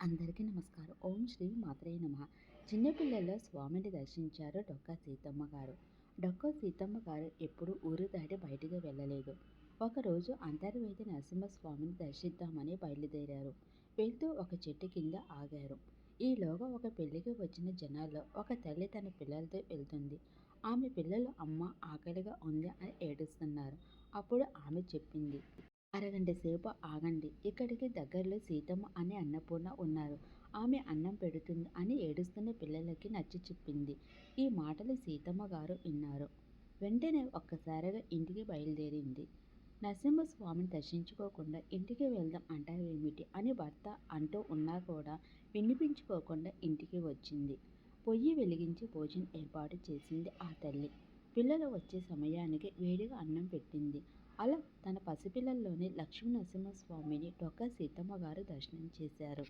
అందరికీ నమస్కారం. ఓం శ్రీ మాత్రే నమ. చిన్నపిల్లల స్వామిని దర్శించారు డొక్కా సీతమ్మ గారు. డొక్కా సీతమ్మ గారు ఎప్పుడు ఊరు దాటి బయటికి వెళ్ళలేదు. ఒకరోజు అంతర్వేది నరసింహస్వామిని దర్శిద్దామని బయలుదేరారు. వెళ్తూ ఒక చెట్టు కింద ఆగారు. ఈలోగా ఒక పెళ్ళికి వచ్చిన జనాల్లో ఒక తల్లి తన పిల్లలతో వెళ్తుంది. ఆమె పిల్లలు అమ్మ ఆకలిగా ఉంది? అని ఏడుస్తున్నారు. అప్పుడు ఆమె చెప్పింది అరగంట సేపు ఆగండి. ఇక్కడికి దగ్గరలో సీతమ్మ అనే అన్నపూర్ణ ఉన్నారు. ఆమె అన్నం పెడుతుంది అని ఏడుస్తున్న పిల్లలకి నచ్చి చెప్పింది. ఈ మాటలు సీతమ్మ గారు విన్నారు. వెంటనే ఒక్కసారిగా ఇంటికి బయలుదేరింది. నరసింహస్వామిని దర్శించుకోకుండా ఇంటికి వెళ్దాం అంటావేమిటి అని భర్త అంటూ ఉన్నా కూడా వినిపించుకోకుండా ఇంటికి వచ్చింది. పొయ్యి వెలిగించి భోజనం ఏర్పాటు చేసింది ఆ తల్లి. పిల్లలు వచ్చే సమయానికి వేడిగా అన్నం పెట్టింది. అలా పసిపిల్లల్లోని లక్ష్మీ నరసింహస్వామిని డొక్క సీతమ్మ గారు దర్శనం చేశారు.